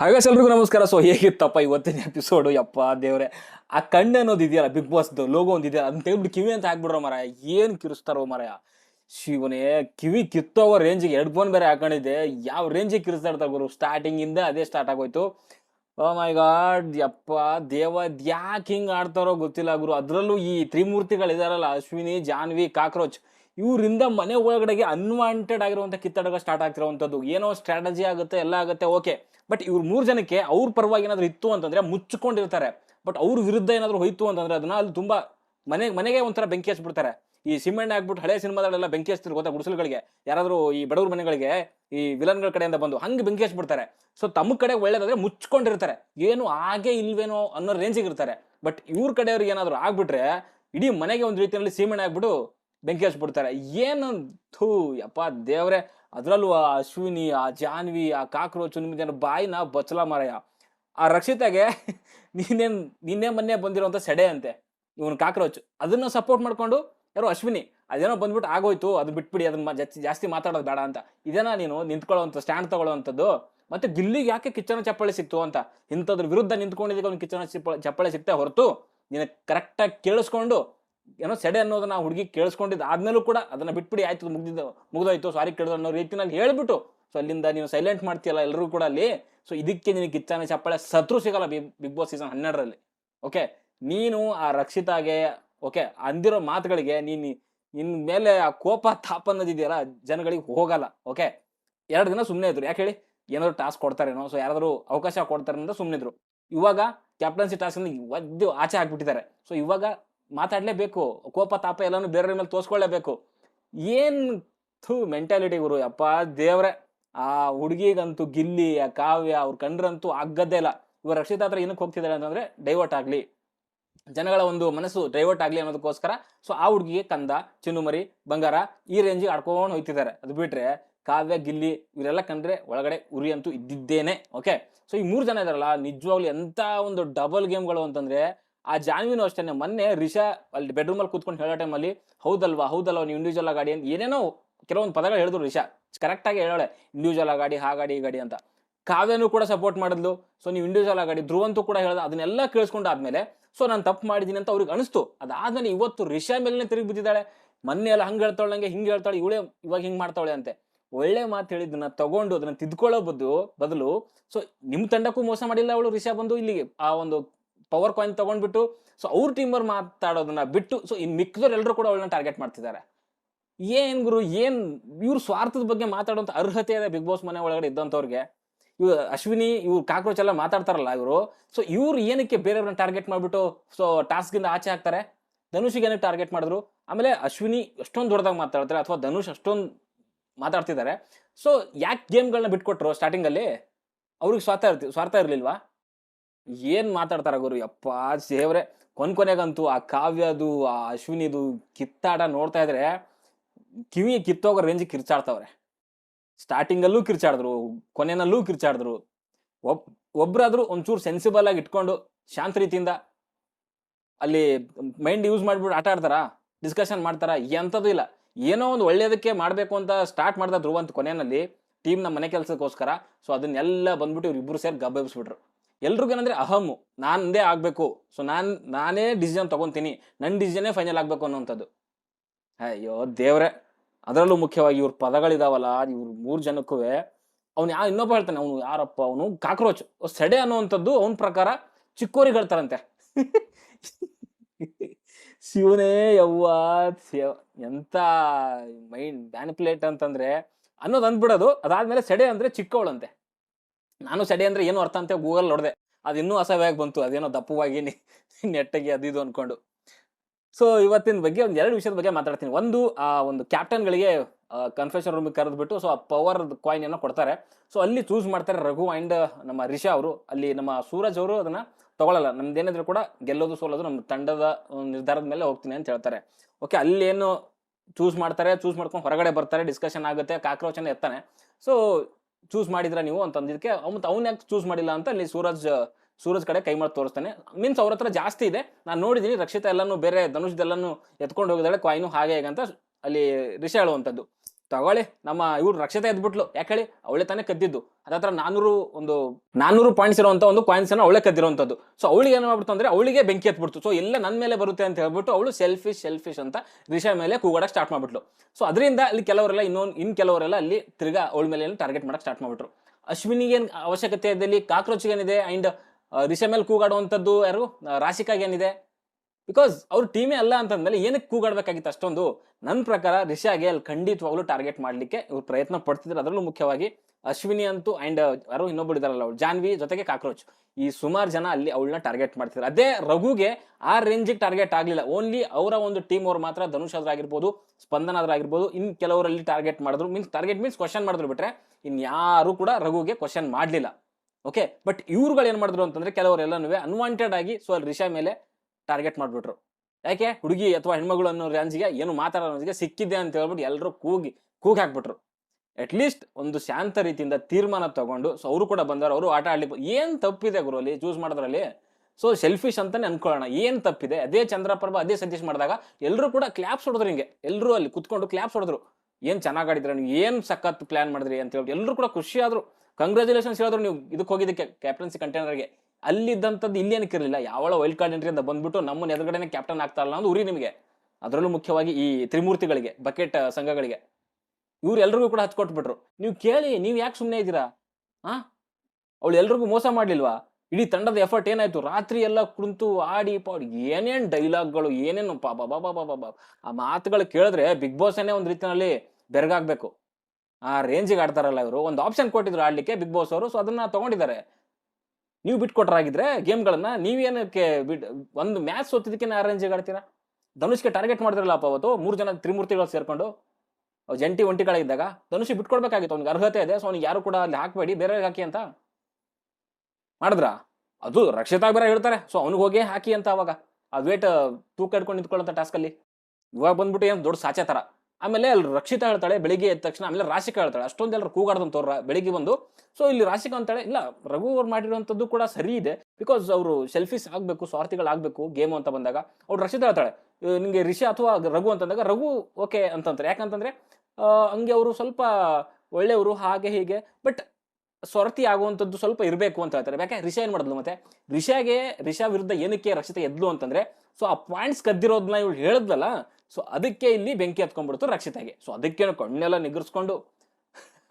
ಹಾಗಾಸ್ ಎಲ್ರಿಗೂ ನಮಸ್ಕಾರ. ಸೊ ಹೇಗಿತ್ತಪ್ಪ ಇವತ್ತಿನ ಎಪಿಸೋಡು ಯಪ್ಪ ದೇವ್ರೆ. ಆ ಕಣ್ಣು ಅನ್ನೋದು ಇದೆಯಲ್ಲ ಬಿಗ್ ಬಾಸ್ದು ಲೋಗೋ ಒಂದು ಇದೆಯಲ್ಲ ಅದನ್ನ ತೆಗೆದ್ಬಿಟ್ಟು ಕಿವಿ ಅಂತ ಹಾಕ್ಬಿಡ್ರೋ ಮರ ಏನು ಕಿರಿಸ್ತಾರೋ ಮರಯ. ಶಿವನೇ, ಕಿವಿ ಕಿತ್ತೋಗೋ ರೇಂಜಿಗೆ ಎರಡು ಫೋನ್ ಬೇರೆ ಹಾಕೊಂಡಿದ್ದೆ. ಯಾವ ರೇಂಜಿಗೆ ಕಿರಿಸ್ತಾ ಇರ್ತಾರೆ ಗುರು? ಸ್ಟಾರ್ಟಿಂಗ್ ಇಂದ ಅದೇ ಸ್ಟಾರ್ಟ್ ಆಗೋಯ್ತು. ಓ ಮೈ ಗಾಡ್ ಯಪ್ಪ ದೇವ, ಯಾಕೆ ಹಿಂಗೆ ಆಡ್ತಾರೋ ಗೊತ್ತಿಲ್ಲ ಗುರು. ಅದರಲ್ಲೂ ಈ ತ್ರಿಮೂರ್ತಿಗಳಿದಾರಲ್ಲ, ಅಶ್ವಿನಿ, ಜಾನ್ವಿ, ಕಾಕ್ರೋಚ್. ಇವರಿಂದ ಮನೆ ಒಳಗಡೆಗೆ ಅನ್ವಾಂಟೆಡ್ ಆಗಿರುವಂಥ ಕಿತ್ತಾಟ ಸ್ಟಾರ್ಟ್ ಆಗ್ತಿರೋವಂಥದ್ದು. ಏನೋ ಸ್ಟ್ರಾಟಜಿ ಆಗುತ್ತೆ, ಎಲ್ಲ ಆಗುತ್ತೆ ಓಕೆ ಬಟ್ ಇವ್ರು ಮೂರು ಜನಕ್ಕೆ ಅವ್ರ ಪರವಾಗಿ ಏನಾದರೂ ಇತ್ತು ಅಂತಂದರೆ ಮುಚ್ಚಿಕೊಂಡಿರ್ತಾರೆ. ಬಟ್ ಅವ್ರ ವಿರುದ್ಧ ಏನಾದರೂ ಹೋಯಿತು ಅಂತಂದರೆ ಅದನ್ನ ಅಲ್ಲಿ ತುಂಬ ಮನೆ, ಮನೆಗೆ ಒಂಥರ ಬೆಂಕಿ ಹಚ್ಬಿಡ್ತಾರೆ. ಈ ಸಿಮೆಂಟ್ ಹಾಕ್ಬಿಟ್ಟು ಹಳೆ ಸಿನಿಮಾದಲ್ಲೆಲ್ಲ ಬೆಂಕಿ ಹಚ್ತಿರ್ ಗೊತ್ತಾ ಗುಡಿಸಲುಗಳಿಗೆ? ಯಾರಾದರೂ ಈ ಬಡವ್ರ ಮನೆಗಳಿಗೆ, ಈ ವಿಲನ್ಗಳ ಕಡೆಯಿಂದ ಬಂದು ಹಂಗೆ ಬೆಂಕಿ ಹಚ್ಬಿಡ್ತಾರೆ. ಸೊ ತಮ್ಮ ಕಡೆ ಒಳ್ಳೇದಾದ್ರೆ ಮುಚ್ಕೊಂಡಿರ್ತಾರೆ ಏನು ಹಾಗೆ ಇಲ್ವೇನೋ ಅನ್ನೋ ರೇಂಜಿಗೆ ಇರ್ತಾರೆ. ಬಟ್ ಇವ್ರ ಕಡೆಯವ್ರಿಗೆ ಏನಾದರೂ ಆಗ್ಬಿಟ್ರೆ, ಇಡೀ ಮನೆಗೆ ಒಂದು ರೀತಿಯಲ್ಲಿ ಸೀಮೆಣ್ಣೆ ಹಾಕ್ಬಿಟ್ಟು ಬೆಂಕಿ ಹಚ್ಬಿಡ್ತಾರೆ ಏನು ಥೂ, ಯಪ್ಪ ದೇವ್ರೆ, ಅದರಲ್ಲೂ ಆ ಅಶ್ವಿನಿ, ಆ ಜಾನ್ವಿ, ಆ ಕಾಕ್ರೋಚು ನಿಮ್ದೇನು ಬಾಯಿನ ಬಚ್ಚಲ ಮಾರಾಯ ಆ ರಕ್ಷಿತಾಗೆ ನೀನೇನ್ ನಿನ್ನೆ ಮೊನ್ನೆ ಬಂದಿರೋಂಥ ಸೆಡೆ ಅಂತೆ ಇವನು ಕಾಕ್ರೋಚ್. ಅದನ್ನ ಸಪೋರ್ಟ್ ಮಾಡ್ಕೊಂಡು ಯಾರೋ ಅಶ್ವಿನಿ, ಅದೇನೋ ಬಂದ್ಬಿಟ್ಟು ಆಗೋಯ್ತು, ಅದು ಬಿಟ್ಬಿಡಿ, ಅದನ್ನ ಜಾಸ್ತಿ ಮಾತಾಡೋದು ಬೇಡ ಅಂತ. ಇದೇನಾ ನೀನು ನಿಂತ್ಕೊಳ್ಳೋವಂಥ ಸ್ಟ್ಯಾಂಡ್ ತಗೊಳ್ಳೋವಂಥದ್ದು, ಮತ್ತೆ ಗಿಲ್ಲಿಗೆ ಯಾಕೆ ಕಿಚ್ಚನ ಚಪ್ಪಳೆ ಸಿಕ್ತು ಅಂತ? ಇಂಥದ್ರ ವಿರುದ್ಧ ನಿಂತ್ಕೊಂಡಿದ್ದಕ್ಕೆ ಅವ್ನು ಕಿಚ್ಚನ ಚಪ್ಪಳೆ ಸಿಕ್ತೆ ಹೊರತು ನೀನು ಕರೆಕ್ಟಾಗಿ ಕೇಳಿಸ್ಕೊಂಡು ಏನೋ ಸೆಡೆ ಅನ್ನೋದನ್ನ ಆ ಹುಡುಗಿ ಕೇಳಿಸ್ಕೊಂಡಿದ್ದ. ಆದ್ಮೇಲೂ ಕೂಡ ಅದನ್ನ ಬಿಟ್ಬಿಡಿ, ಆಯ್ತು ಮುಗ್ದಿದ್ದು, ಮುಗ್ದೋಯ್ತು ಸಾರಿ ಕೇಳಿದ್ರು ಅನ್ನೋ ರೀತಿನಲ್ಲಿ ಹೇಳ್ಬಿಟ್ಟು ಸೊ ಅಲ್ಲಿಂದ ನೀವು ಸೈಲೆಂಟ್ ಮಾಡ್ತೀಯಲ್ಲ ಎಲ್ಲರೂ ಕೂಡ ಅಲ್ಲಿ ಸೊ ಇದಕ್ಕೆ ನಿನಗೆ ಕಿಚ್ಚನ ಚಪ್ಪಳೆ ಸತ್ರು ಸಿಗಲ್ಲ ಬಿಗ್ ಬಾಸ್ ಸೀಸನ್ ಹನ್ನೆರಡರಲ್ಲಿ. ಓಕೆ ನೀನು ಆ ರಕ್ಷಿತಾಗೆ ಓಕೆ ಅಂದಿರೋ ಮಾತುಗಳಿಗೆ ನೀನು ನಿನ್ನ ಮೇಲೆ ಆ ಕೋಪ ತಾಪ ಅನ್ನೋದಿದೆಯಲ್ಲ ಜನಗಳಿಗೆ ಹೋಗಲ್ಲ ಓಕೆ ಎರಡು ದಿನ ಸುಮ್ಮನೆ ಇದ್ರು. ಯಾಕೆ ಹೇಳಿ? ಏನಾದ್ರು ಟಾಸ್ಕ್ ಕೊಡ್ತಾರೇನೋ ಸೊ ಯಾರಾದರೂ ಅವಕಾಶ ಕೊಡ್ತಾರೆ ಅಂತ ಸುಮ್ಮನಿದ್ರು ಇವಾಗ ಕ್ಯಾಪ್ಟನ್ಸಿ ಟಾಸ್ಕ್ ಒದ್ದು ಆಚೆ ಹಾಕ್ಬಿಟ್ಟಿದ್ದಾರೆ. ಸೊ ಇವಾಗ ಮಾತಾಡ್ಲೇಬೇಕು, ಕೋಪ, ತಾಪ ಎಲ್ಲಾನು ಬೇರೆಯವ್ರ ಮೇಲೆ ತೋರಿಸ್ಕೊಳ್ಳೇಬೇಕು. ಏನ್ ಥೂ ಮೆಂಟಾಲಿಟಿ ಗುರು ಅಪ್ಪ ದೇವ್ರೆ, ಆ ಹುಡುಗಿಗಂತೂ ಗಿಲ್ಲಿ, ಆ ಕಾವ್ಯ ಅವ್ರ ಕಂಡ್ರಂತೂ ಆಗದ್ದೇ ಇಲ್ಲ. ಇವರ ರಕ್ಷಿತಾ ಹತ್ರ ಏನಕ್ಕೆ ಹೋಗ್ತಿದ್ದಾರೆ ಅಂತಂದ್ರೆ ಡೈವರ್ಟ್ ಆಗ್ಲಿ. ಜನಗಳ ಒಂದು ಮನಸ್ಸು ಡೈವರ್ಟ್ ಆಗ್ಲಿ ಅನ್ನೋದಕ್ಕೋಸ್ಕರ ಸೊ ಆ ಹುಡುಗಿಗೆ ಕಂದ, ಚಿನ್ನುಮರಿ, ಬಂಗಾರ ಈ ರೇಂಜಿಗೆ ಆಡ್ಕೊಂಡು ಹೋಗ್ತಿದ್ದಾರೆ ಅದು ಬಿಟ್ರೆ ಕಾವ್ಯ, ಗಿಲ್ಲಿ ಇವರೆಲ್ಲ ಕಂಡ್ರೆ ಒಳಗಡೆ ಉರಿ ಅಂತೂ ಇದ್ದಿದ್ದೇನೆ ಓಕೆ ಸೊ ಈ ಮೂರು ಜನ ಇದಾರಲ್ಲ, ನಿಜವಾಗ್ಲೂ ಎಂತ ಒಂದು ಡಬಲ್ ಗೇಮ್ಗಳು ಅಂತಂದ್ರೆ ಆ ಜಾನ್ವಿನೂ ಅಷ್ಟೇ ಮೊನ್ನೆ ರಿಷಾ ಅಲ್ಲಿ ಬೆಡ್ರೂಮಲ್ಲಿ ಕೂತ್ಕೊಂಡು ಹೇಳೋ ಟೈಮಲ್ಲಿ ಹೌದಲ್ವಾ ಹೌದಲ್ವಾ, ನೀವು ಇಂಡಿವಿಜುವಲ್ ಗಾಡಿ ಅಂತ, ಏನೇನೋ ಕೆಲವೊಂದು ಪದಗಳು ಹೇಳಿದ್ರು ರಿಷಾ ಕರೆಕ್ಟಾಗಿ ಹೇಳೋಳೆ ಇಂಡಿವಿಜುವಲ್ ಗಾಡಿ ಹಾ ಗಾಡಿ ಈ ಗಾಡಿ ಅಂತ. ಕಾವ್ಯನೂ ಕೂಡ ಸಪೋರ್ಟ್ ಮಾಡಿದ್ಲು ಸೊ ನೀವು ಇಂಡಿವಿಜುವಲ್ ಗಾಡಿ ಧ್ರುವಂತೂ ಕೂಡ ಹೇಳ್ದ, ಅದನ್ನೆಲ್ಲ ಕೇಳಿಸ್ಕೊಂಡು ಆದ್ಮೇಲೆ ಸೊ ನಾನು ತಪ್ಪು ಮಾಡಿದ್ದೀನಿ ಅಂತ ಅವ್ರಿಗೆ ಅನಿಸ್ತು. ಅದಾದ್ಮೇಲೆ ಇವತ್ತು ರಿಷಾ ಮೇಲೆ ತಿರುಗಿ ಬಿದ್ದಿದ್ದಾಳೆ, ಮೊನ್ನೆ ಎಲ್ಲ ಹಂಗೆ ಹೇಳ್ತಾಳೆ, ನಂಗೆ ಹಿಂಗೆ ಹೇಳ್ತಾಳೆ, ಇವಳೇ ಇವಾಗ ಹಿಂಗೆ ಮಾಡ್ತಾಳೆ ಅಂತೆ. ಒಳ್ಳೆ ಮಾತು ಹೇಳಿದ್ದನ್ನ ತಗೊಂಡು, ಅದನ್ನ ತಿದ್ಕೊಳ್ಳೋ ಬದ್ದು, ಬದಲು ಸೊ ನಿಮ್ಮ ತಂಡಕ್ಕೂ ಮೋಸ ಮಾಡಿಲ್ಲ ಅವಳು ರಿಷಾ ಬಂದು ಇಲ್ಲಿಗೆ, ಆ ಒಂದು ಪವರ್ ಕಾಯಿನ್ ತಗೊಂಡ್ಬಿಟ್ಟು ಸೊ ಅವ್ರ ಟೀಮರ್ ಮಾತಾಡೋದನ್ನ ಬಿಟ್ಟು ಸೊ ಇನ್ ಮಿಕ್ಕಿದವ್ರು ಎಲ್ಲರೂ ಕೂಡ ಅವಳನ್ನ ಟಾರ್ಗೆಟ್ ಮಾಡ್ತಿದ್ದಾರೆ. ಏನ್ ಗುರು, ಏನ್ ಇವ್ರ ಸ್ವಾರ್ಥದ ಬಗ್ಗೆ ಮಾತಾಡುವಂತ ಅರ್ಹತೆ ಇದೆ ಬಿಗ್ ಬಾಸ್ ಮನೆ ಒಳಗಡೆ ಇದ್ದಂಥವ್ರಿಗೆ. ಇವ್ ಅಶ್ವಿನಿ, ಇವ್ರು ಕಾಕ್ರೋಚ್ ಎಲ್ಲ ಮಾತಾಡ್ತಾರಲ್ಲ ಇವರು ಸೊ ಇವ್ರು ಏನಕ್ಕೆ ಬೇರೆಯವ್ರನ್ನ ಟಾರ್ಗೆಟ್ ಮಾಡ್ಬಿಟ್ಟು ಸೊ ಟಾಸ್ಕ್ ಇಂದ ಆಚೆ ಹಾಕ್ತಾರೆ? ಧನುಷಿಗೆ ಏನಕ್ಕೆ ಟಾರ್ಗೆಟ್ ಮಾಡಿದ್ರು? ಆಮೇಲೆ ಅಶ್ವಿನಿ ಅಷ್ಟೊಂದು ದೊಡ್ಡದಾಗಿ ಮಾತಾಡ್ತಾರೆ, ಅಥವಾ ಧನುಷ್ ಅಷ್ಟೊಂದು ಮಾತಾಡ್ತಿದ್ದಾರೆ. ಸೊ ಯಾಕೆ ಗೇಮ್ಗಳನ್ನ ಬಿಟ್ಕೊಟ್ರು ಸ್ಟಾರ್ಟಿಂಗ್ ಅಲ್ಲಿ? ಅವ್ರಿಗೆ ಸ್ವಾರ್ಥ ಇರ್ತಿ, ಸ್ವಾರ್ಥ ಇರ್ಲಿಲ್ವಾ? ಏನ್ ಮಾತಾಡ್ತಾರ ಗುರು? ಯಪ್ಪ ಸೇವ್ರೆ ಕೊನ್ ಕೊನೆಗಂತೂ ಆ ಕಾವ್ಯದು, ಆ ಅಶ್ವಿನಿದು ಕಿತ್ತಾಟ ನೋಡ್ತಾ ಇದ್ರೆ ಕಿವಿ ಕಿತ್ತೋಗೋ ರೇಂಜ್ ಕಿರ್ಚಾಡ್ತಾವ್ರೆ. ಸ್ಟಾರ್ಟಿಂಗ್ ಅಲ್ಲೂ ಕಿರ್ಚಾಡಿದ್ರು, ಕೊನೆನಲ್ಲೂ ಕಿರ್ಚಾಡಿದ್ರು. ಒಬ್, ಒಬ್ರಾದ್ರೂ ಒಂಚೂರು ಸೆನ್ಸಿಬಲ್ ಆಗಿ ಇಟ್ಕೊಂಡು ಶಾಂತ ರೀತಿಯಿಂದ ಅಲ್ಲಿ ಮೈಂಡ್ ಯೂಸ್ ಮಾಡ್ಬಿಟ್ಟು ಆಟ ಆಡ್ತಾರ? ಡಿಸ್ಕಷನ್ ಮಾಡ್ತಾರ? ಎಂಥದ್ದು ಇಲ್ಲ. ಏನೋ ಒಂದು ಒಳ್ಳೇದಕ್ಕೆ ಮಾಡಬೇಕು ಅಂತ ಸ್ಟಾರ್ಟ್ ಮಾಡ್ದ ಧ್ರುವಂತ ಕೊನೆಯಲ್ಲಿ ಟೀಮ್ನ ಮನೆ ಕೆಲಸಕ್ಕೋಸ್ಕರ. ಸೊ ಅದನ್ನೆಲ್ಲ ಬಂದ್ಬಿಟ್ಟು ಇವ್ರಿಬ್ರು ಸೇರಿ ಗಬ್ಬೆಬ್ಸ್ಬಿಟ್ರು. ಎಲ್ರಿಗೂ ಏನಂದ್ರೆ ಅಹಮು ನಾನಂದೇ ಆಗಬೇಕು. ಸೊ ನಾನು, ನಾನೇ ಡಿಸಿಷನ್ ತಗೊಂತೀನಿ. ನನ್ನ ಡಿಸಿಷನೇ ಫೈನಲ್ ಆಗಬೇಕು ಅನ್ನೋಂಥದ್ದು ಅಯ್ಯೋ, ದೇವ್ರೆ. ಅದರಲ್ಲೂ ಮುಖ್ಯವಾಗಿ ಇವ್ರ ಪದಗಳಿದಾವಲ್ಲ, ಇವ್ರು ಮೂರು ಜನಕ್ಕೂ ಅವ್ನು ಯಾ, ಇನ್ನೊಬ್ಬ ಹೇಳ್ತಾನೆ, ಅವನು ಯಾರಪ್ಪ, ಅವನು ಕಾಕ್ರೋಚ್. ಸೆಡೆ ಅನ್ನುವಂಥದ್ದು ಅವನ ಪ್ರಕಾರ ಚಿಕ್ಕೋರಿಗೆ ಹೇಳ್ತಾರಂತೆ. ಶಿವನೇ, ಯವ್ವ ಎಂತ ಮೈಂಡ್ ಮ್ಯಾನಿಪುಲೇಟ್ ಅಂತಂದ್ರೆ ಅನ್ನೋದು ಅಂದ್ಬಿಡೋದು. ಅದಾದ್ಮೇಲೆ ಸೆಡೆ ಅಂದ್ರೆ ಚಿಕ್ಕವಳಂತೆ. ನಾನು ಸೆಡೆ ಅಂದರೆ ಏನು ಅರ್ಥ ಅಂತ ಗೂಗಲ್ ನೋಡಿದೆ. ಅದು ಇನ್ನೂ ಅಸಹ್ಯವಾಗಿ ಬಂತು. ಅದೇನೋ ದಪ್ಪವಾಗಿ ನೆಟ್ಟಗೆ ಅದು ಇದು ಅಂದ್ಕೊಂಡು ಸೊ ಇವತ್ತಿನ ಬಗ್ಗೆ ಒಂದು ಎರಡು ವಿಷಯದ ಬಗ್ಗೆ ಮಾತಾಡ್ತೀನಿ. ಒಂದು, ಆ, ಒಂದು ಕ್ಯಾಪ್ಟನ್ಗಳಿಗೆ ಕನ್ಫೆಷನ್ ರೂಮಿಗೆ ಕರೆದ್ಬಿಟ್ಟು ಸೊ ಆ ಪವರ್ ಕಾಯಿನ್ ಏನೋ ಕೊಡ್ತಾರೆ. ಸೊ ಅಲ್ಲಿ ಚೂಸ್ ಮಾಡ್ತಾರೆ ರಘು ಆ್ಯಂಡ್ ನಮ್ಮ ರಿಷಾ ಅವರು. ಅಲ್ಲಿ ನಮ್ಮ ಸೂರಜ್ ಅವರು ಅದನ್ನು ತಗೊಳ್ಳಲ್ಲ ನಮ್ದೇನಿದ್ರು ಕೂಡ ಗೆಲ್ಲೋದು ಸೋಲೋದು ನಮ್ಮ ತಂಡದ ನಿರ್ಧಾರದ ಮೇಲೆ ಹೋಗ್ತೀನಿ ಅಂತ ಹೇಳ್ತಾರೆ. ಓಕೆ ಅಲ್ಲಿ ಏನು ಚೂಸ್ ಮಾಡ್ತಾರೆ ಚೂಸ್ ಮಾಡ್ಕೊಂಡು ಹೊರಗಡೆ ಬರ್ತಾರೆ ಡಿಸ್ಕಷನ್ ಆಗುತ್ತೆ, ಕಾಕ್ರೋಚನ ಎತ್ತಾನೆ. ಸೊ ಚೂಸ್ ಮಾಡಿದ್ರ ನೀವು ಅಂತ ಅಂದಿದ್ಕೆ ಅವ್ನು ಅವ್ನು ಯಾಕೆ ಚೂಸ್ ಮಾಡಿಲ್ಲ ಅಂತ ಅಲ್ಲಿ ಸೂರಜ್ ಸೂರಜ್ ಕಡೆ ಕೈ ಮಾಡಿ ತೋರಿಸ್ತಾನೆ. ಮೀನ್ಸ್ ಅವ್ರ ಹತ್ರ ಜಾಸ್ತಿ ಇದೆ. ನಾನು ನೋಡಿದೀನಿ, ರಕ್ಷಿತಾ ಎಲ್ಲಾನು ಬೇರೆ ಧನುಷ್ದೆಲ್ಲಾನು ಎತ್ಕೊಂಡು ಹೋಗಿದ್ದಾಳೆ ಹಾಗೆ ಹೇಗೆ ಅಂತ ಅಲ್ಲಿ ರಿಷಾ ಹೇಳುವಂಥದ್ದು. ತಗೊಳ್ಳಿ. ನಮ್ಮ ಇವ್ರು ರಕ್ಷತೆ ಎದ್ಬಿಟ್ಲು. ಯಾಕೆ ಹೇಳಿ? ಅವಳೆ ತಾನೇ ಕದ್ದಿದ್ದು. ಅದತ್ರ ನಾನೂರು ಒಂದು ನಾನೂರು ಪಾಯಿಂಟ್ಸ್ ಇರುವಂತ ಒಂದು ಪಾಯಿಂಟ್ಸ್ ಅನ್ನ ಅವಳೆ ಕದ್ದಿರುವಂತದ್ದು. ಸೊ ಅವಳಿಗೆ ಏನು ಮಾಡ್ಬಿಡ್ತು ಅಂದ್ರೆ ಅವಳಿಗೆ ಬೆಂಕಿ ಎತ್ಬಿಡ್ತು. ಸೊ ಎಲ್ಲ ನನ್ನ ಮೇಲೆ ಬರುತ್ತೆ ಅಂತ ಹೇಳ್ಬಿಟ್ಟು ಅವಳು ಸೆಲ್ಫಿಶ್ ಸೆಲ್ಫಿಶ್ ಅಂತ ರಿಷಾ ಮೇಲೆ ಕೂಗಾಡಕ್ಕೆ ಸ್ಟಾರ್ಟ್ ಮಾಡ್ಬಿಟ್ಲು. ಸೊ ಅದರಿಂದ ಅಲ್ಲಿ ಕೆಲವರೆಲ್ಲ ಇನ್ನೊಂದು, ಇನ್ ಕೆಲವರೆಲ್ಲ ಅಲ್ಲಿ ತಿರ್ಗಾ ಅವಳ ಮೇಲೆ ಟಾರ್ಗೆಟ್ ಮಾಡಕ್ಕೆ ಸ್ಟಾರ್ಟ್ ಮಾಡ್ಬಿಟ್ರು. ಅಶ್ವಿನಿಗೆ ಏನು ಅವಶ್ಯಕತೆ ಇದ್ದಲ್ಲಿ ಕಾಕ್ರೋಚ್ಗೆ ಏನಿದೆ ಅಂಡ್ ರಿಷಾ ಮೇಲೆ ಕೂಗಾಡುವಂಥದ್ದು ಯಾರು? ರಾಶಿಕಾಗೆ ಏನಿದೆ? ಬಿಕಾಸ್ ಅವ್ರ ಟೀಮೇ ಅಲ್ಲ ಅಂತಂದ್ಮೇಲೆ ಏನಕ್ಕೆ ಕೂಗಾಡ್ಬೇಕಾಗಿತ್ತು ಅಷ್ಟೊಂದು? ನನ್ನ ಪ್ರಕಾರ ರಿಷಾಗೆ ಅಲ್ಲಿ ಖಂಡಿತವಾಗ್ಲೂ ಟಾರ್ಗೆಟ್ ಮಾಡ್ಲಿಕ್ಕೆ ಇವ್ರು ಪ್ರಯತ್ನ ಪಡ್ತಿದ್ರು. ಅದರಲ್ಲೂ ಮುಖ್ಯವಾಗಿ ಅಶ್ವಿನಿ ಅಂತೂ ಅಂಡ್ ಯಾರು ಇನ್ನೊಬ್ರು ಇದಾರಲ್ಲ ಅವ್ಳು ಜಾನ್ವಿ ಜೊತೆಗೆ ಕಾಕ್ರೋಚ್. ಈ ಸುಮಾರು ಜನ ಅಲ್ಲಿ ಅವಳನ್ನ ಟಾರ್ಗೆಟ್ ಮಾಡ್ತಿದ್ರು. ಅದೇ ರಘುಗೆ ಆ ರೇಂಜಿಗೆ ಟಾರ್ಗೆಟ್ ಆಗಲಿಲ್ಲ. ಓನ್ಲಿ ಅವರ ಒಂದು ಟೀಮ್ ಅವ್ರು ಮಾತ್ರ ಧನುಷ್ ಆದ್ರಾಗಿರ್ಬೋದು ಸ್ಪಂದನ ಆಗಿರ್ಬೋದು, ಇನ್ ಕೆಲವರಲ್ಲಿ ಟಾರ್ಗೆಟ್ ಮಾಡಿದ್ರು. ಮೀನ್ಸ್ ಟಾರ್ಗೆಟ್ ಮೀನ್ಸ್ ಕ್ವಶನ್ ಮಾಡಿದ್ರು ಬಿಟ್ರೆ ಇನ್ ಯಾರು ಕೂಡ ರಘುಗೆ ಕ್ವಶನ್ ಮಾಡಲಿಲ್ಲ. ಓಕೆ ಬಟ್ ಇವ್ರುಗಳು ಏನು ಮಾಡಿದ್ರು ಅಂತಂದ್ರೆ ಕೆಲವರೆಲ್ಲನೂ ಅನ್ವಾಂಟೆಡ್ ಆಗಿ ಸೊ ಅಲ್ಲಿ ರಿಷಾ ಮೇಲೆ ಟಾರ್ಗೆಟ್ ಮಾಡ್ಬಿಟ್ರು. ಯಾಕೆ? ಹುಡುಗಿ ಅಥವಾ ಹೆಣ್ಮಗಳು ಅನ್ನೋ ರೇಂಜ್ಗೆ ಏನು ಮಾತಾಡೋ ರೇಂಜ್ಗೆ ಸಿಕ್ಕಿದೆ ಅಂತ ಹೇಳ್ಬಿಟ್ಟು ಎಲ್ಲರೂ ಕೂಗಿ ಕೂಗಿ ಹಾಕ್ಬಿಟ್ರು. ಅಟ್ ಲೀಸ್ಟ್ ಒಂದು ಶಾಂತ ರೀತಿಯಿಂದ ತೀರ್ಮಾನ ತಗೊಂಡು ಸೊ ಅವರು ಕೂಡ ಬಂದವರು, ಅವರು ಆಟ ಆಡ್ಲಿ ಏನು ತಪ್ಪಿದೆ ಗುರು ಅಲ್ಲಿ ಚೂಸ್ ಮಾಡೋದ್ರಲ್ಲಿ? ಸೊ ಸೆಲ್ಫಿಶ್ ಅಂತಾನೆ ಅನ್ಕೊಳ್ಳೋಣ, ಏನು ತಪ್ಪಿದೆ? ಅದೇ ಚಂದ್ರಪ್ರಭ, ಅದೇ ಸತೀಶ್ ಮಾಡಿದಾಗ ಎಲ್ಲರೂ ಕೂಡ ಕ್ಲಾಪ್ಸ್ ಹೊಡೆದ್ರು ಹಿಂಗೆ. ಎಲ್ಲರೂ ಅಲ್ಲಿ ಕುತ್ಕೊಂಡು ಕ್ಲಾಪ್ಸ್ ಹೊಡೆದ್ರು. ಏನ್ ಚೆನ್ನಾಗಿ ಆಡಿದ್ರೆ, ನೀವು ಏನ್ ಸಖತ್ ಪ್ಲಾನ್ ಮಾಡಿದ್ರಿ ಅಂತ ಹೇಳ್ಬಿಟ್ಟು ಎಲ್ಲರೂ ಕೂಡ ಖುಷಿ ಆದ್ರು. ಕಂಗ್ರಾಚುಲೇಷನ್ಸ್ ಹೇಳಿದ್ರು ನೀವು ಇದಕ್ಕೆ ಹೋಗಿದ್ದಕ್ಕೆ ಕ್ಯಾಪ್ಟನ್ಸಿ ಕಂಟೈನರ್ಗೆ ಅಲ್ಲಿದ್ದಂಥದ್ದು ಇಲ್ಲಿ ಏನಕ್ಕೆ ಇರಲಿಲ್ಲ ಯಾವಳ ವೈಲ್ಡ್ ಕಾರ್ಡ್ ಅಂತ ಬಂದ್ಬಿಟ್ಟು ನಮ್ಮನ್ನ ಎದುರುಗಡೆನೆ ಕ್ಯಾಪ್ಟನ್ ಆಗ್ತಾ ಇಲ್ಲ ಅನ್ನೋದು ಉರಿ ನಿಮಗೆ. ಅದರಲ್ಲೂ ಮುಖ್ಯವಾಗಿ ಈ ತ್ರಿಮೂರ್ತಿಗಳಿಗೆ, ಬಕೆಟ್ ಸಂಘಗಳಿಗೆ. ಇವ್ರು ಎಲ್ರಿಗೂ ಕೂಡ ಹಚ್ಕೊಟ್ಬಿಟ್ರು. ನೀವು ಕೇಳಿ, ನೀವು ಯಾಕೆ ಸುಮ್ಮನೆ ಇದ್ದೀರಾ? ಆ? ಅವಳು ಎಲ್ರಿಗೂ ಮೋಸ ಮಾಡಲಿಲ್ವಾ? ಇಡೀ ತಂಡದ ಎಫರ್ಟ್ ಏನಾಯ್ತು? ರಾತ್ರಿ ಎಲ್ಲ ಕುಂತು ಆಡಿ ಪಾಡಿ, ಏನೇನು ಡೈಲಾಗ್ಗಳು ಏನೇನು ಬಾ ಬಾಬಾ ಬಾ ಬಾ ಆ ಮಾತುಗಳು ಕೇಳಿದ್ರೆ ಬಿಗ್ ಬಾಸ್ನೇ ಒಂದು ರೀತಿಯಲ್ಲಿ ಬೆರಗಾಗಬೇಕು. ಆ ರೇಂಜಿಗೆ ಆಡ್ತಾರಲ್ಲ ಇವರು. ಒಂದು ಆಪ್ಷನ್ ಕೊಟ್ಟಿದ್ರು ಆಡ್ಲಿಕ್ಕೆ ಬಿಗ್ ಬಾಸ್ ಅವರು. ಸೊ ಅದನ್ನ ತಗೊಂಡಿದ್ದಾರೆ. ನೀವು ಬಿಟ್ಕೊಟ್ರಾಗಿದ್ರೆ ಗೇಮ್ಗಳನ್ನ ನೀವೇನಕ್ಕೆ ಬಿಡ್, ಒಂದು ಮ್ಯಾಚ್ ಸೋತಿದ್ದಕ್ಕೆ ಆ ರೇಂಜಿಗೆ ಆಡ್ತೀರಾ ಧನುಷ್ಗೆ ಟಾರ್ಗೆಟ್ ಮಾಡಿದ್ರಲ್ಲಪ್ಪ ಅವತ್ತು, ಮೂರು ಜನ ತ್ರಿಮೂರ್ತಿಗಳು ಸೇರ್ಕೊಂಡು ಜಂಟಿ ಒಂಟಿಗಳಿದ್ದಾಗ ಧನುಷ್ ಬಿಟ್ಕೊಡ್ಬೇಕಾಗಿತ್ತು, ಅವ್ನಿಗೆ ಅರ್ಹತೆ ಇದೆ ಸೊ ಅವ್ನಿಗೆ ಯಾರು ಕೂಡ ಅಲ್ಲಿ ಹಾಕಬೇಡಿ ಬೇರೆ ಹಾಕಿ ಅಂತ. ಮಾಡಿದ್ರ? ಅದು ರಕ್ಷಿತಾ ಬೇರೆ ಹೇಳ್ತಾರೆ ಸೊ ಅವ್ನಿಗೆ ಹೋಗಿ ಹಾಕಿ ಅಂತ ಅವಾಗ. ಆ ವೇಟ್ ತೂಕ ಇಟ್ಕೊಂಡು ನಿಂತ್ಕೊಳ್ಳೋ ಟಾಸ್ಕಲ್ಲಿ ಇವಾಗ ಬಂದ್ಬಿಟ್ಟು ಏನು ದೊಡ್ಡ ಸಾಚೆ ತರ. ಆಮೇಲೆ ಅಲ್ಲಿ ರಕ್ಷಿತಾ ಹೇಳ್ತಾಳೆ, ಬೆಳಿಗ್ಗೆ ಎದ್ದ ತಕ್ಷಣ, ಆಮೇಲೆ ರಾಶಿಕ ಹೇಳ್ತಾಳೆ, ಅಷ್ಟೊಂದು ಎಲ್ಲರೂ ಕೂಗಾಡ್ದಂತವ್ರ ಬೆಳಿಗ್ಗೆ ಬಂದು. ಸೊ ಇಲ್ಲಿ ರಾಶಿಕಾ ಅಂತಾಳೆ, ಇಲ್ಲ, ರಘು ಅವ್ರು ಮಾಡಿರುವಂಥದ್ದು ಕೂಡ ಸರಿ ಇದೆ ಬಿಕಾಸ್ ಅವರು ಸೆಲ್ಫೀಸ್ ಆಗಬೇಕು ಸ್ವಾರ್ಥಿಗಳಾಗಬೇಕು ಗೇಮು ಅಂತ ಬಂದಾಗ. ಅವ್ರು ರಕ್ಷಿತಾ ಹೇಳ್ತಾಳೆ ನಿಮಗೆ ರಿಷಿ ಅಥವಾ ರಘು ಅಂತಂದಾಗ, ರಘು ಓಕೆ ಅಂತಂತಾರೆ ಯಾಕಂತಂದ್ರೆ ಹಂಗೆ ಅವರು ಸ್ವಲ್ಪ ಒಳ್ಳೆಯವರು, ಹಾಗೆ ಹೀಗೆ ಬಟ್ ಸ್ವಾರ್ಥಿ ಆಗುವಂಥದ್ದು ಸ್ವಲ್ಪ ಇರಬೇಕು ಅಂತ ಹೇಳ್ತಾರೆ. ಯಾಕೆ? ರಿಷಾ ಏನು ಮಾಡಿದ್ಲು ಮತ್ತೆ? ರಿಷಾಗೆ, ರಿಷಾ ವಿರುದ್ಧ ಏನಕ್ಕೆ ರಕ್ಷಿತ ಎದ್ಲು ಅಂತಂದ್ರೆ ಸೊ ಆ ಪಾಯಿಂಟ್ಸ್ ಕದ್ದಿರೋದನ್ನ ಇವಳು ಹೇಳಿದ್ಲಲ್ಲ ಸೊ ಅದಕ್ಕೆ ಇಲ್ಲಿ ಬೆಂಕಿ ಹತ್ಕೊಂಡ್ಬಿಡ್ತು ರಕ್ಷಿತಾಗೆ. ಸೊ ಅದಕ್ಕೇನು ಕಣ್ಣೆಲ್ಲ ನಿಗರ್ಸ್ಕೊಂಡು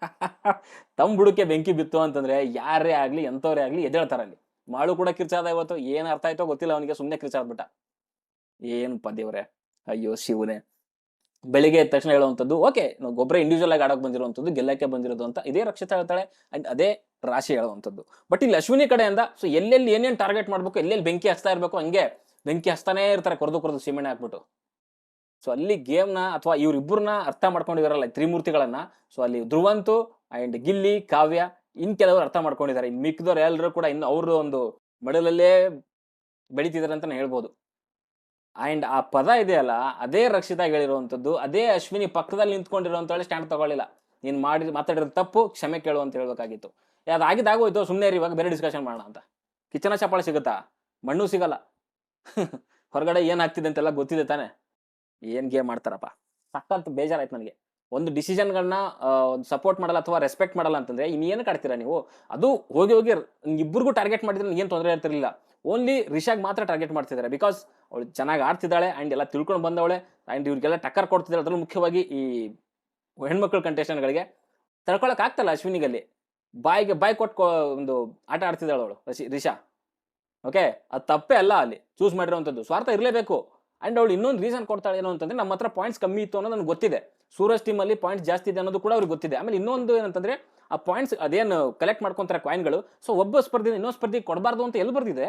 ತಮ್ಮ ಬುಡಕ್ಕೆ ಬೆಂಕಿ ಬಿತ್ತು ಅಂತಂದ್ರೆ ಯಾರೇ ಆಗ್ಲಿ, ಎಂಥವ್ರೇ ಆಗ್ಲಿ ಎದ್ದೇಳ್ತಾರ ಅಲ್ಲಿ. ಮಾಳು ಕೂಡ ಕಿರ್ಚಾದ ಇವತ್ತು. ಏನ್ ಅರ್ಥ ಆಯ್ತೋ ಗೊತ್ತಿಲ್ಲ ಅವನಿಗೆ ಸುಮ್ಮನೆ ಕಿರ್ಚಾದ್ಬಿಟ್ಟ ಏನಪ್ಪ ದೇವ್ರೆ? ಅಯ್ಯೋ, ಶಿವನೇ. ಬೆಳಿಗ್ಗೆ ಎದ್ದ ತಕ್ಷಣ ಹೇಳುವಂಥದ್ದು, ಓಕೆ, ನಾವು ಗೊಬ್ಬರ ಇಂಡಿವಿಜುವಲ್ ಆಗಿ ಆಡೋಕೆ ಬಂದಿರುವಂಥದ್ದು, ಗೆಲ್ಲಕ್ಕೆ ಬಂದಿರೋದು ಅಂತ ಇದೇ ರಕ್ಷಿತ ಹೇಳ್ತಾಳೆ. ಅಂಡ್ ಅದೇ ರಾಶಿ ಹೇಳುವಂಥದ್ದು. ಬಟ್ ಇಲ್ಲಿ ಅಶ್ವಿನಿ ಕಡೆಯಿಂದ ಸೊ ಎಲ್ಲೆಲ್ಲಿ ಏನೇನು ಟಾರ್ಗೆಟ್ ಮಾಡ್ಬೇಕು, ಎಲ್ಲೆಲ್ಲಿ ಬೆಂಕಿ ಹಚ್ತಾ ಇರಬೇಕು, ಹಂಗೆ ಬೆಂಕಿ ಹಚ್ತಾನೇ ಇರ್ತಾರೆ, ಕೊರದು ಕೊರದು ಸೀಮೆಣ್ಣೆ ಹಾಕ್ಬಿಟ್ಟು. ಸೊ ಅಲ್ಲಿ ಗೇಮ್ನ ಅಥವಾ ಇವರಿಬ್ಬರನ್ನ ಅರ್ಥ ಮಾಡ್ಕೊಂಡಿದಾರಲ್ಲ ತ್ರಿಮೂರ್ತಿಗಳನ್ನ. ಸೊ ಅಲ್ಲಿ ಧ್ರುವಂತು ಅಂಡ್ ಗಿಲ್ಲಿ, ಕಾವ್ಯ ಇನ್ ಕೆಲವರು ಅರ್ಥ ಮಾಡ್ಕೊಂಡಿದ್ದಾರೆ. ಇನ್ ಮಿಕ್ಕಿದವ್ರು ಎಲ್ಲರೂ ಕೂಡ ಇನ್ನು ಅವರು ಒಂದು ಮಡಲಲ್ಲೇ ಬೆಳಿತಿದ್ದಾರೆ ಅಂತಾನೆ ಹೇಳ್ಬೋದು. ಅಂಡ್ ಆ ಪದ ಇದೆಯಲ್ಲ, ಅದೇ ರಕ್ಷಿತಾಗಿ ಹೇಳಿರುವಂಥದ್ದು ಅದೇ ಅಶ್ವಿನಿ ಪಕ್ಕದಲ್ಲಿ ನಿಂತ್ಕೊಂಡಿರುವಂತೇಳಿ ಸ್ಟ್ಯಾಂಡ್ ತಗೊಳ್ಳಿಲ್ಲ. ನೀನು ಮಾಡಿ ಮಾತಾಡಿರೋ ತಪ್ಪು, ಕ್ಷಮೆ ಕೇಳು ಅಂತ ಹೇಳ್ಬೇಕಾಗಿತ್ತು. ಅದಾಗಿದ್ದಾಗೋಯ್ತು ಸುಮ್ಮನೆ ಇವಾಗ ಬೇರೆ ಡಿಸ್ಕಷನ್ ಮಾಡೋಣ ಅಂತ. ಕಿಚನ ಚಪ್ಪಾಳೆ ಸಿಗುತ್ತಾ? ಮಣ್ಣು ಸಿಗಲ್ಲ. ಹೊರಗಡೆ ಏನಾಗ್ತಿದೆ ಅಂತೆಲ್ಲ ಗೊತ್ತಿದೆ ತಾನೆ. ಏನ್ ಗೇಮ್ ಮಾಡ್ತಾರಪ್ಪ ಸಖತ್ ಬೇಜಾರಾಯ್ತು ನನಗೆ. ಒಂದು ಡಿಸಿಷನ್ಗಳನ್ನ ಸಪೋರ್ಟ್ ಮಾಡಲ್ಲ ಅಥವಾ ರೆಸ್ಪೆಕ್ಟ್ ಮಾಡಲ್ಲ ಅಂತಂದ್ರೆ ಇನ್ನೇನು ಕಾಡ್ತೀರಾ ನೀವು? ಅದು ಹೋಗಿ ಹೋಗಿ ಇಬ್ಬರಿಗೂ ಟಾರ್ಗೆಟ್ ಮಾಡಿದ್ರೆ ಏನು ತೊಂದರೆ ಇರ್ತಿರ್ಲಿಲ್ಲ. ಓನ್ಲಿ ರಿಷಾಗ್ ಮಾತ್ರ ಟಾರ್ಗೆಟ್ ಮಾಡ್ತಿದ್ದಾರೆ ಬಿಕಾಸ್ ಅವಳು ಚೆನ್ನಾಗಿ ಆಡ್ತಿದ್ದಾಳೆ ಅಂಡ್ ಎಲ್ಲ ತಿಳ್ಕೊಂಡು ಬಂದವಳೆ ಆ್ಯಂಡ್ ಇವ್ರಿಗೆಲ್ಲ ಟಕ್ಕರ್ ಕೊಡ್ತಿದ್ದಾಳೆ ಅದ್ರಲ್ಲಿ ಮುಖ್ಯವಾಗಿ ಈ ಹೆಣ್ಮಕ್ಳು ಕಂಟೆಸ್ಟೆಂಟ್ಗಳಿಗೆ ತಡ್ಕೊಳಕ್ ಆಗ್ತಲ್ಲ ಅಶ್ವಿನಿಗಲ್ಲಿ. ಬಾಯಿಗೆ, ಬಾಯ್ ಕೊಟ್ಟು ಒಂದು ಆಟ ಆಡ್ತಿದ್ದಾಳೆ ಅವಳು ರಿಷಾ ಓಕೆ ಅದು ತಪ್ಪೇ ಅಲ್ಲ ಅಲ್ಲಿ. ಚೂಸ್ ಮಾಡಿರೋವಂಥದ್ದು ಸ್ವಾರ್ಥ ಇರಲೇಬೇಕು. ಅಂಡ್ ಅವಳು ಇನ್ನೊಂದು ರೀಸನ್ ಕೊಡ್ತಾಳೆ ಏನು ಅಂತಂದರೆ, ನಮ್ಮ ಹತ್ರ ಪಾಯಿಂಟ್ಸ್ ಕಮ್ಮಿ ಇತ್ತು ಅನ್ನೋದು ನನಗೆ ಗೊತ್ತಿದೆ. ಸೂರಜ್ ಟೀಮ್ ಅಲ್ಲಿ ಪಾಯಿಂಟ್ಸ್ ಜಾಸ್ತಿ ಇದೆ ಅನ್ನೋದು ಕೂಡ ಅವ್ರಿಗೆ ಗೊತ್ತಿದೆ. ಆಮೇಲೆ ಇನ್ನೊಂದು ಏನಂತಂದ್ರೆ, ಆ ಪಾಯಿಂಟ್ಸ್ ಅದೇನು ಕಲೆಕ್ಟ್ ಮಾಡ್ಕೊಂತಾರೆ ಕಾಯಿನ್ಗಳು ಸೊ ಒಬ್ಬ ಸ್ಪರ್ಧಿ ಇನ್ನೊಂದು ಸ್ಪರ್ಧಿ ಕೊಡಬಾರ್ದು ಅಂತ ಎಲ್ಲಿ ಬರ್ದಿದೆ?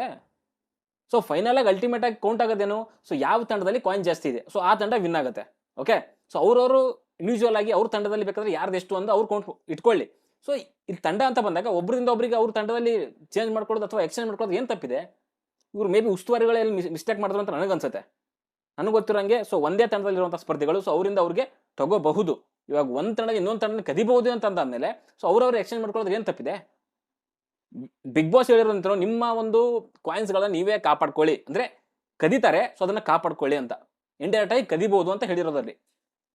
ಸೊ ಫೈನಲಾಗಿ ಅಲ್ಟಿಮೇಟ್ ಆಗಿ ಕೌಂಟ್ ಆಗೋದೇನು? ಸೊ ಯಾವ ತಂಡದಲ್ಲಿ ಕಾಯಿನ್ ಜಾಸ್ತಿ ಇದೆ? ಸೊ ಆ ತಂಡ ವಿನ್ ಆಗುತ್ತೆ. ಓಕೆ ಸೊ ಅವ್ರವರು ಇಂಡಿವಿಜುವಲ್ ಆಗಿ ಅವ್ರ ತಂಡದಲ್ಲಿ ಬೇಕಾದ್ರೆ ಯಾರ್ದು ಎಷ್ಟು ಅಂತ ಅವ್ರು ಕೌಂಟ್ ಇಟ್ಕೊಳ್ಳಿ. ಸೊ ಇಲ್ಲಿ ತಂಡ ಅಂತ ಬಂದಾಗ ಒಬ್ಬರಿಂದ ಒಬ್ಬರಿಗೆ ಅವ್ರ ತಂಡದಲ್ಲಿ ಚೇಂಜ್ ಮಾಡ್ಕೊಳ್ಳೋದು ಅಥವಾ ಎಕ್ಸ್ಚೇಂಜ್ ಮಾಡ್ಕೊಳ್ಳೋದು ಏನು ತಪ್ಪಿದೆ? ಇವ್ರು ಮೇ ಬಿ ಉಸ್ತುವಾರಿಗಳಲ್ಲಿ ಮಿಸ್ಟೇಕ್ ಮಾಡಿದ್ರು ಅಂತ ನನಗನ್ಸುತ್ತೆ. ನನಗೆ ಗೊತ್ತಿರೋಂಗೆ ಸೊ ಒಂದೇ ತಂಡದಲ್ಲಿರುವಂಥ ಸ್ಪರ್ಧಿಗಳು ಸೊ ಅವರಿಂದ ಅವ್ರಿಗೆ ತಗೋಬಹುದು. ಇವಾಗ ಒಂದು ತಂಡ ಇನ್ನೊಂದು ತಂಡ ಕದಿಬಹುದು ಅಂತ ಅಂದಾದ್ಮೇಲೆ ಸೊ ಅವ್ರವ್ರು ಎಕ್ಸ್ಚೇಂಜ್ ಮಾಡ್ಕೊಳ್ಳೋದು ಏನು ತಪ್ಪಿದೆ? ಬಿಗ್ ಬಾಸ್ ಹೇಳಿರೋಂಥ ನಿಮ್ಮ ಒಂದು ಕಾಯಿನ್ಸ್ಗಳನ್ನ ನೀವೇ ಕಾಪಾಡ್ಕೊಳ್ಳಿ. ಅಂದ್ರೆ ಕದೀತಾರೆ ಸೊ ಅದನ್ನ ಕಾಪಾಡ್ಕೊಳ್ಳಿ ಅಂತ. ಇಂಡೈರೆಕ್ಟ್ ಆಗಿ ಕದಿಬಹುದು ಅಂತ ಹೇಳಿರೋದಲ್ಲಿ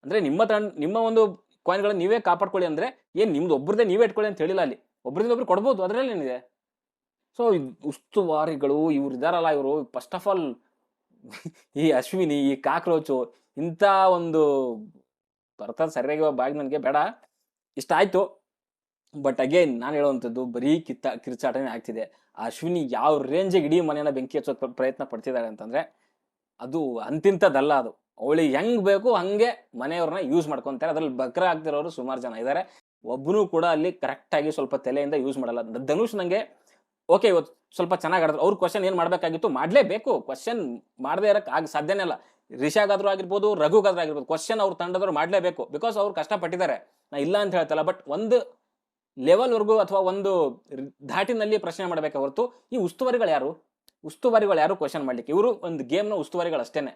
ಅಂದ್ರೆ ನಿಮ್ಮ ತಂಡ, ನಿಮ್ಮ ಒಂದು ಕಾಯಿನ್ಗಳನ್ನ ನೀವೇ ಕಾಪಾಡ್ಕೊಳ್ಳಿ ಅಂದ್ರೆ ಏನು ನಿಮ್ದು ಒಬ್ಬರದೇ ನೀವೇ ಇಟ್ಕೊಳ್ಳಿ ಅಂತ ಹೇಳಿಲ್ಲ ಅಲ್ಲಿ. ಒಬ್ಬರಿಂದ ಒಬ್ರು ಕೊಡ್ಬೋದು, ಅದರಲ್ಲಿ ಏನಿದೆ? ಸೊ ಉಸ್ತುವಾರಿಗಳು, ಇವ್ರು ಇದಾರಲ್ಲ ಇವರು ಫಸ್ಟ್ ಆಫ್ ಆಲ್ ಈ ಅಶ್ವಿನಿ, ಈ ಕಾಕ್ರೋಚು ಇಂಥ ಒಂದು ಬರ್ತದ ಸರಿಯಾಗಿ ಬಾಗಿ ನನಗೆ ಬೇಡ. ಇಷ್ಟ ಆಯಿತು. ಬಟ್ ಅಗೇನ್ ನಾನು ಹೇಳುವಂಥದ್ದು ಬರೀ ಕಿತ್ತ, ಕಿರ್ಚಾಟನೇ ಆಗ್ತಿದೆ. ಆ ಅಶ್ವಿನಿ ಯಾವ ರೇಂಜಿಗೆ ಇಡೀ ಮನೆಯನ್ನು ಬೆಂಕಿ ಹಚ್ಚೋ ಪ್ರ- ಪ್ರಯತ್ನ ಪಡ್ತಿದ್ದಾಳೆ ಅಂತಂದರೆ ಅದು ಅಂತಿಂಥದ್ದಲ್ಲ ಅದು. ಅವಳಿಗೆ ಹೆಂಗೆ ಬೇಕು ಹಂಗೆ ಮನೆಯವ್ರನ್ನ ಯೂಸ್ ಮಾಡ್ಕೊತಾರೆ. ಅದರಲ್ಲಿ ಬಕ್ರ ಆಗ್ತಿರೋರು ಸುಮಾರು ಜನ ಇದ್ದಾರೆ ಒಬ್ಬನೂ ಕೂಡ ಅಲ್ಲಿ ಕರೆಕ್ಟಾಗಿ ಸ್ವಲ್ಪ ತಲೆಯಿಂದ ಯೂಸ್ ಮಾಡಲ್ಲ. ಧನುಷ್ ನಂಗೆ ಓಕೆ ಇವತ್ತು ಸ್ವಲ್ಪ ಚೆನ್ನಾಗಿ ಆಡಿದ್ರು. ಅವ್ರು ಕ್ವಶನ್ ಏನು ಮಾಡಬೇಕಾಗಿತ್ತು? ಮಾಡಲೇಬೇಕು. ಕ್ವಶನ್ ಮಾಡದೇ ಇರೋಕ್ಕೆ ಆಗ ಸಾಧ್ಯನೇ ಇಲ್ಲ. ರಿಷಾಗಾದ್ರೂ ಆಗಿರ್ಬೋದು, ರಘುಗಾದ್ರೂ ಆಗಿರ್ಬೋದು ಕ್ವಶನ್ ಅವ್ರ ತಂಡದವ್ರು ಮಾಡಲೇಬೇಕು. ಬಿಕಾಸ್ ಅವ್ರು ಕಷ್ಟಪಟ್ಟಿದ್ದಾರೆ. ನಾ ಇಲ್ಲ ಅಂತ ಹೇಳ್ತಲ್ಲ ಬಟ್ ಒಂದು ಲೆವೆಲ್ವರೆಗೂ ಅಥವಾ ಒಂದು ಧಾಟಿನಲ್ಲಿ ಪ್ರಶ್ನೆ ಮಾಡಬೇಕು ಹೊರತು, ಈ ಉಸ್ತುವಾರಿಗಳು ಯಾರು? ಉಸ್ತುವಾರಿಗಳು ಯಾರು ಕ್ವಶನ್ ಮಾಡಲಿಕ್ಕೆ? ಇವರು ಒಂದು ಗೇಮ್ನ ಉಸ್ತುವಾರಿಗಳು ಅಷ್ಟೇನೆ.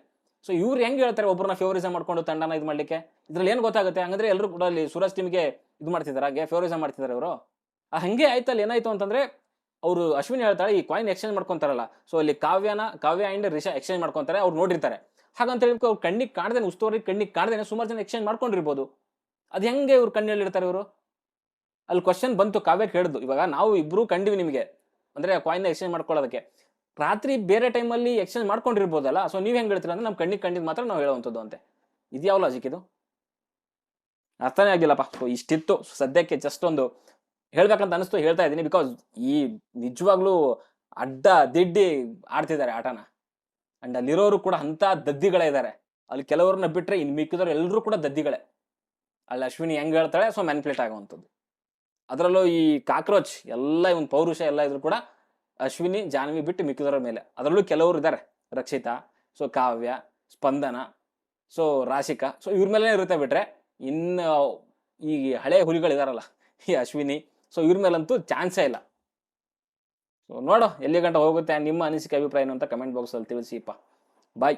ಸೊ ಇವ್ರು ಹೆಂಗೆ ಹೇಳ್ತಾರೆ ಒಬ್ಬರನ್ನ ಫೇವರಿಸಮ್ ಮಾಡ್ಕೊಂಡು ತಂಡನ ಇದು ಮಾಡಲಿಕ್ಕೆ? ಇದ್ರಲ್ಲಿ ಏನು ಗೊತ್ತಾಗುತ್ತೆ? ಹಂಗಂದ್ರೆ ಎಲ್ಲರೂ ಕೂಡ ಅಲ್ಲಿ ಸೂರಜ್ ಟೀಮ್ಗೆ ಇದು ಹಾಗೆ ಫೇವರಿಸಮ್ ಮಾಡ್ತಿದ್ದಾರೆ ಇವರು. ಹಂಗೆ ಆಯ್ತಲ್ಲಿ ಏನಾಯ್ತು ಅಂತಂದ್ರೆ ಅವರು ಅಶ್ವಿನಿ ಹೇಳ್ತಾಳೆ ಈ ಕಾಯಿನ್ ಎಕ್ಸ್ಚೇಂಜ್ ಮಾಡ್ಕೊಂತಾರಲ್ಲ. ಸೊ ಅಲ್ಲಿ ಕಾವ್ಯನ, ಕಾವ್ಯ ಅಂಡ್ ರಿಷಾ ಎಕ್ಸ್ಚೇಂಜ್ ಮಾಡ್ಕೊಂತಾರೆ, ಅವ್ರು ನೋಡಿರ್ತಾರೆ. ಹಾಗಂತ ಹೇಳಿ ಅವ್ರು ಕಣ್ಣಿಗೆ ಕಾಣ್ದೇನೆ, ಉಸ್ತುವಾರಿ ಕಣ್ಣಿಗೆ ಕಾಣ್ದೇನೆ ಸುಮಾರು ಜನ ಎಕ್ಸ್ಚೇಂಜ್ ಮಾಡ್ಕೊಂಡಿರ್ಬೋದು. ಅದು ಹೆಂಗೆ ಇವ್ರು ಕಣ್ಣು ಹೇಳಿರ್ತಾರೆ ಇವರು? ಅಲ್ಲಿ ಕ್ವಶನ್ ಬಂತು, ಕಾವ್ಯ ಕೇಳಿದ್ದು ಇವಾಗ ನಾವು ಇಬ್ರು ಕಂಡಿವಿ ನಿಮಗೆ. ಅಂದರೆ ಕಾಯಿನ್ ಎಕ್ಸ್ಚೇಂಜ್ ಮಾಡ್ಕೊಳ್ಳೋದಕ್ಕೆ. ರಾತ್ರಿ ಬೇರೆ ಟೈಮಲ್ಲಿ ಎಕ್ಸ್ಚೇಂಜ್ ಮಾಡ್ಕೊಂಡಿರ್ಬೋದಲ್ಲ? ಸೊ ನೀವು ಹೆಂಗೆ ಹೇಳ್ತೀರ ಅಂದ್ರೆ ನಮ್ಮ ಕಣ್ಣಿಗೆ ಕಂಡಿದ್ದು ಮಾತ್ರ ನಾವು ಹೇಳುವಂಥದ್ದು ಅಂತೆ. ಇದು ಯಾವ ಲಾಜಿಕ್ ಇದು? ಅರ್ಥನೇ ಆಗಿಲ್ಲಪ್ಪ. ಇಷ್ಟಿತ್ತು. ಸದ್ಯಕ್ಕೆ ಜಸ್ಟ್ ಒಂದು ಹೇಳ್ಬೇಕಂತ ಅನಿಸ್ತು ಹೇಳ್ತಾ ಇದ್ದೀನಿ ಬಿಕಾಸ್ ಈ ನಿಜವಾಗ್ಲೂ ಅಡ್ಡ ದಿಡ್ಡಿ ಆಡ್ತಿದ್ದಾರೆ ಆಟನ. ಅಂಡ್ ಅಲ್ಲಿರೋರು ಕೂಡ ಅಂತ ದದ್ದಿಗಳೇ ಇದ್ದಾರೆ ಅಲ್ಲಿ ಕೆಲವ್ರನ್ನ ಬಿಟ್ರೆ ಇನ್ ಮಿಕ್ಕಿದವ್ರು ಎಲ್ಲರೂ ಕೂಡ ದದ್ದಿಗಳೇ. ಅಲ್ಲಿ ಅಶ್ವಿನಿ ಹೆಂಗ್ ಹೇಳ್ತಾಳೆ ಸೊ ಮ್ಯಾನ್ಪ್ಲೇಟ್ ಆಗುವಂಥದ್ದು. ಅದರಲ್ಲೂ ಈ ಕಾಕ್ರೋಚ್, ಎಲ್ಲ ಇವನ್ ಪೌರುಷ ಎಲ್ಲ ಇದ್ರು ಕೂಡ ಅಶ್ವಿನಿ, ಜಾನ್ವಿ ಬಿಟ್ಟು ಮಿಕ್ಕಿದವರ ಮೇಲೆ. ಅದರಲ್ಲೂ ಕೆಲವರು ಇದ್ದಾರೆ Rakshita so Kavya, Spandana so Rashika so ಇವ್ರ ಮೇಲೆ ಇರುತ್ತೆ ಬಿಟ್ರೆ ಇನ್ನು ಈ ಹಳೆ ಹುಲಿಗಳಿದಾರಲ್ಲ, ಈ ಅಶ್ವಿನಿ ಸೊ ಇವ್ರ ಮೇಲಂತೂ ಚಾನ್ಸೇ ಇಲ್ಲ. ಸೊ ನೋಡೋ ಎಲ್ಲಿ ಗಂಟ ಹೋಗುತ್ತೆ ನಿಮ್ಮ ಅನಿಸಿಕೆ, ಅಭಿಪ್ರಾಯ ಏನು ಅಂತ ಕಮೆಂಟ್ ಬಾಕ್ಸಲ್ಲಿ ತಿಳಿಸಿಪ್ಪ ಬಾಯ್